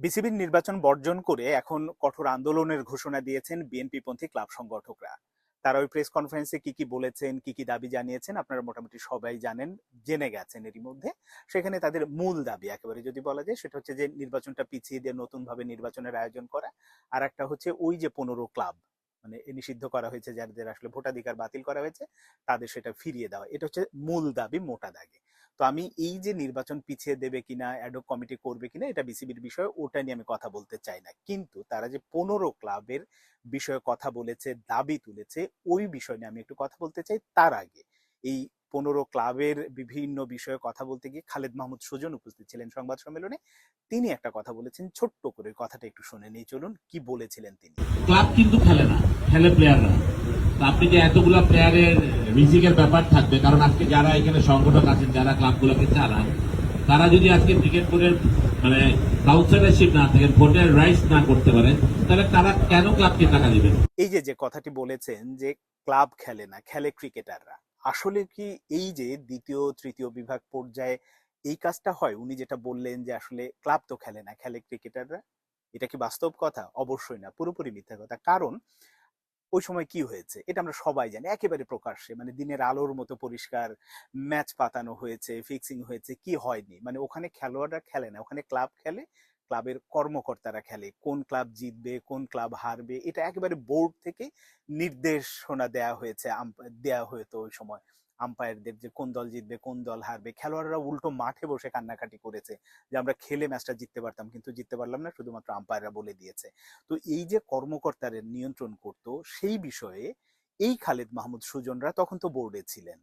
বিসিবির নির্বাচন বর্জন করে এখন কঠোর আন্দোলনের ঘোষণা দিয়েছেন বিএনপিপন্থী ক্লাব সংগঠকরা। তারা ওই প্রেস কনফারেন্সে কি কি বলেছেন, কি কি দাবি জানিয়েছেন আপনারা মোটামুটি সবাই জানেন, জেনে গেছেন এরই মধ্যে। সেখানে তাদের মূল দাবি একেবারে যদি বলা যায় সেটা হচ্ছে যে নির্বাচনটা পিছিয়ে দিয়ে নতুন ভাবে নির্বাচনের আয়োজন করা। আর একটা হচ্ছে ওই যে পনেরো ক্লাব মানে নিষিদ্ধ করা হয়েছে, যাদের আসলে ভোটাধিকার বাতিল করা হয়েছে, তাদের সেটা ফিরিয়ে দেওয়া। এটা হচ্ছে মূল দাবি মোটা দাগে। তো আমি এই যে নির্বাচন পিছিয়ে দেবে কিনা অ্যাডক কমিটি করবে কিনা, এটা বিসিবির বিষয়ে ওটা নিয়ে আমি কথা বলতে চাই না। কিন্তু তারা যে পনেরো ক্লাবের বিষয়ে কথা বলেছে, দাবি তুলেছে, ওই বিষয় নিয়ে আমি একটু কথা বলতে চাই। তার আগে এই পনেরো ক্লাবের বিভিন্ন বিষয়ে কথা বলতে গিয়ে খালেদ মাহমুদ সুজন উপস্থিত ছিলেন সংবাদ সম্মেলনে। তিনি একটা কথা বলেছেন, ছোট্ট করে কথাটা একটু শুনে নিয়ে চলুন কি বলেছিলেন তিনি? ক্লাব কিন্তু খেলে না, খেলে প্লেয়াররা আপনি যে এতগুলা প্লেয়ারের রিজিকের ব্যাপার থাকবে, কারণ আজকে যারা এখানে সংগঠক আছেন, যারা ক্লাবগুলোকে চালান তারা যদি আজকে ক্রিকেট বোর্ডের মানে কাউন্সিলরশিপ না থাকে ভোটের রাইটস না করতে পারে তাহলে তারা কেন ক্লাবকে টাকা দিবেন? এই যে যে কথাটি বলেছেন যে ক্লাব খেলে না, খেলে ক্রিকেটাররা আসলে কি এই যে দ্বিতীয়, তৃতীয় বিভাগ পর্যায়ে এই কাজটা হয়? উনি যেটা বললেন যে আসলে ক্লাব তো খেলে না, খেলে ক্রিকেটাররা এটা কি বাস্তব কথা? অবশ্যই না, পুরোপুরি মিথ্যা কথা। কারণ ওই সময় কি হয়েছে? এটা আমরা সবাই জানি, একেবারে প্রকাশ্যে। মানে দিনের আলোর মতো পরিষ্কার ম্যাচ পাতানো হয়েছে ফিক্সিং হয়েছে, কি হয়নি? মানে ওখানে খেলোয়াড়রা খেলে না। ওখানে ক্লাব খেলে, ক্লাবের কর্মকর্তারা খেলে। কোন ক্লাব জিতবে, কোন ক্লাব হারবে, এটা একেবারে বোর্ড থেকে নির্দেশনা দেয়া হয়েছে দেয়া হতো ওই সময়। আম্পায়ারদের যে কোন দল জিতবে, কোন দল হারবে, খেলোয়াড়রা উল্টো মাঠে বসে কান্নাকাটি করেছে যে আমরা খেলে ম্যাচটা জিততে পারতাম, কিন্তু জিততে পারলাম না, শুধুমাত্র আম্পায়াররা বলে দিয়েছে। তো এই যে কর্মকর্তারা নিয়ন্ত্রণ করত, সেই বিষয়ে এই খালেদ মাহমুদ সুজনরা তখন তো বোর্ডে ছিলেন।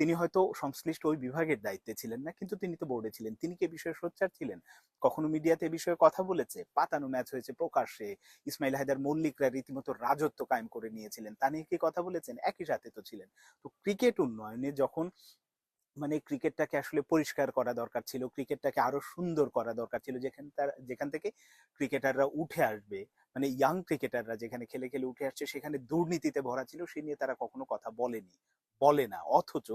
তিনি হয়তো সংশ্লিষ্ট ওই বিভাগের দায়িত্বে ছিলেন না, কিন্তু তিনি তো বোর্ডে ছিলেন। তিনি কি বিষয়ে সোচ্চার ছিলেন? কখনো মিডিয়াতে বিষয়ে কথা বলেছে? পাতানো ম্যাচ হয়েছে প্রকাশ্যে। ইসমাইল হায়দার মল্লিকরা রীতিমতো রাজত্ব কায়েম করে নিয়েছিলেন। তা নিয়ে কি কথা বলেছেন? একই সাথে তো ছিলেন। তো ক্রিকেট উন্নয়নে যখন মানে ক্রিকেটটাকে আসলে পরিষ্কার করা দরকার ছিল ক্রিকেটটাকে আরও সুন্দর করা দরকার ছিল, যেখান তার, যেখান থেকে ক্রিকেটাররা উঠে আসবে মানে ইয়াং ক্রিকেটাররা যেখানে খেলে খেলে উঠে আসছে, সেখানে দুর্নীতিতে ভরা ছিল, সে নিয়ে তারা কখনো কথা বলেনি। বলে না। অথচ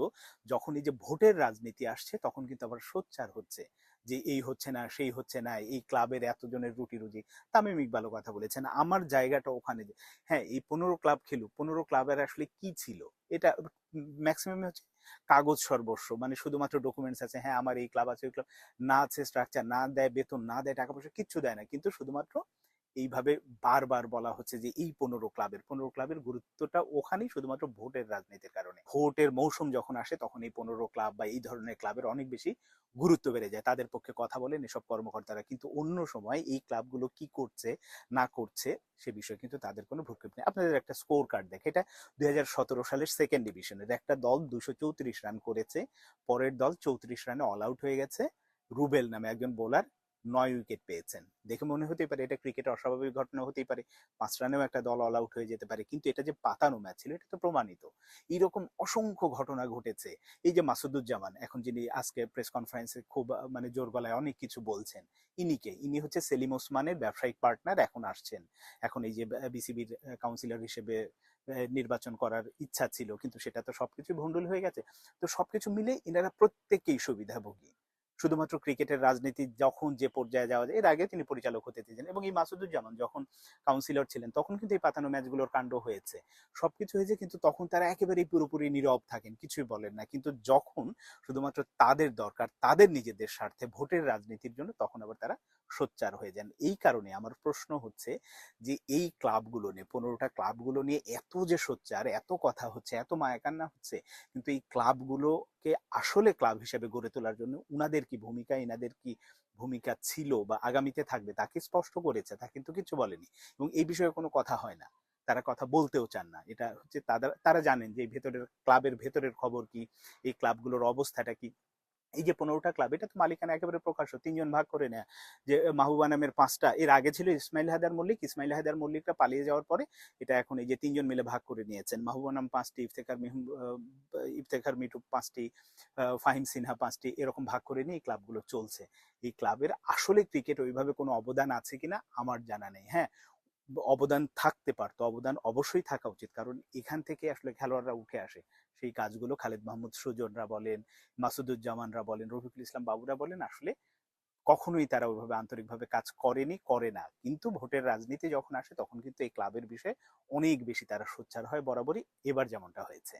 যখন এই যে ভোটের রাজনীতি আসছে, তখন কিন্তু আবার সোচ্চার হচ্ছে যে এই হচ্ছে না, সেই হচ্ছে না, এই ক্লাবের এতজনের রুটি রুজি তামিম ইকবালও কথা বলেছেন, আমার জায়গাটা ওখানে হ্যাঁ এই পনেরো ক্লাব খেলুক, পনেরো ক্লাবের আসলে কি ছিল? এটা ম্যাক্সিমাম হচ্ছে কাগজ সর্বস্ব মানে শুধুমাত্র ডকুমেন্টস আছে হ্যাঁ আমার এই ক্লাব আছে, ওই ক্লাব, না আছে স্ট্রাকচার না দেয় বেতন, না দেয় টাকা পয়সা, কিচ্ছু দেয় না। কিন্তু শুধুমাত্র এইভাবে বারবার বলা হচ্ছে যে, এই পনেরো ক্লাবের পনেরো ক্লাবের গুরুত্বটা ওখানেই শুধুমাত্র ভোটের রাজনীতির কারণে। ভোটের মৌসুম যখন আসে, তখন এই পনেরো ক্লাব বা এই ধরনের ক্লাবের অনেক বেশি গুরুত্ব বেড়ে যায়। তাদের পক্ষে কথা বলেন এসব কর্মকর্তারা। কিন্তু অন্য সময় এই ক্লাবগুলো কি করছে, না করছে, সে বিষয়ে কিন্তু তাদের কোনো ভ্রুক্ষেপ নেই। আপনাদের একটা স্কোর কার্ড দেখে, এটা দুই হাজার সতেরো সালের সেকেন্ড ডিভিশনের। একটা দল দুশো রান করেছে, পরের দল চৌত্রিশ রানে অল আউট হয়ে গেছে। রুবেল নামে একজন বোলার নয় উইকেট পেয়েছেন। দেখে মনে হতেই পারে এটা ক্রিকেটে অস্বাভাবিক ঘটনা হতেই পারে। পাঁচ রানেও একটা দল অল আউট হয়ে যেতে পারে। কিন্তু এটা যে পাতানো ম্যাচ ছিল, এটা তো প্রমাণিত। এইরকম অসংখ্য ঘটনা ঘটেছে। এই যে মাসুদুজ্জামান, এখন যিনি আজকে প্রেস কনফারেন্সে খুব মানে জোর গলায় অনেক কিছু বলছেন ইনিকে ইনি হচ্ছে সেলিম ওসমানের ব্যবসায়িক পার্টনার এখন আসছেন। এখন এই যে বিসিবির কাউন্সিলর হিসেবে নির্বাচন করার ইচ্ছা ছিল, কিন্তু সেটা তো সবকিছু ভণ্ডুল হয়ে গেছে। তো সবকিছু মিলে এনারা প্রত্যেকেই সুবিধাভোগী। শুধুমাত্র ক্রিকেটের রাজনীতি যখন যে পর্যায়ে যাওয়া যায়, এর আগে তিনি পরিচালক হতে চেয়েছেন এবং এই মাসুদুজ্জামান যখন কাউন্সিলর ছিলেন, তখন কিন্তু এই পাতানো ম্যাচগুলোর কাণ্ড হয়েছে। সবকিছু হয়েছে কিন্তু তখন তারা একেবারেই পুরোপুরি নীরব থাকেন, কিছুই বলেন না। কিন্তু যখন শুধুমাত্র তাদের দরকার, তাদের নিজেদের স্বার্থে, ভোটের রাজনীতির জন্য তখন আবার তারা সোচ্চার হয়ে যান। এই কারণে আমার প্রশ্ন হচ্ছে যে, এই ক্লাবগুলো নিয়ে, পনেরোটা ক্লাবগুলো নিয়ে এত যে সোচ্চার, এত কথা হচ্ছে, এত মায়াকান্না হচ্ছে, কিন্তু এই ক্লাবগুলোকে আসলে ক্লাব হিসেবে গড়ে তোলার জন্য উনাদের কি ভূমিকা, এনাদের কি ভূমিকা ছিল বা আগামীতে থাকবে তাকে স্পষ্ট করেছে? তা কিন্তু কিছু বলেনি। এবং এই বিষয়ে কোনো কথা হয় না। তারা কথা বলতেও চান না। এটা হচ্ছে তারা তারা জানেন যে ভেতরের, ক্লাবের ভেতরের খবর কি? এই ক্লাবগুলোর অবস্থাটা কি? এই যে পনেরোটা ক্লাব এটা তো মালিকানা একেবারে প্রকাশ্য তিনজন ভাগ করে নেয়। যে মাহবুবা নামের পাঁচটা এর আগে ছিল ইসমাইল হায়দার মল্লিক ইসমাইল হায়দার মল্লিকটা পালিয়ে যাওয়ার পরে এটা এখন এই যে তিনজন মিলে ভাগ করে নিয়েছেন। মাহবুবা নাম পাঁচটি ইফতেখার মিহু আহ, ইফতেখার মিটু পাঁচটি ফাহিম সিনহা পাঁচটি এরকম ভাগ করে নিয়ে এই ক্লাবগুলো চলছে। এই ক্লাবের আসলে ক্রিকেট ওইভাবে কোনো অবদান আছে কিনা আমার জানা নেই। হ্যাঁ অবদান থাকতে পারতো, অবদান অবশ্যই থাকা উচিত। কারণ এখান থেকে আসলে খেলোয়াড়রা উঠে আসে। সেই কাজগুলো খালেদ মাহমুদ, সুজনরা বলেন, মাসুদুজ্জামানরা বলেন, রফিকুল ইসলাম বাবুরা বলেন, আসলে কখনোই তারা ওইভাবে আন্তরিকভাবে কাজ করেনি, করে না। কিন্তু ভোটের রাজনীতি যখন আসে, তখন কিন্তু এই ক্লাবের বিষয়ে অনেক বেশি তারা সোচ্চার হয়, বরাবরই এবার যেমনটা হয়েছে।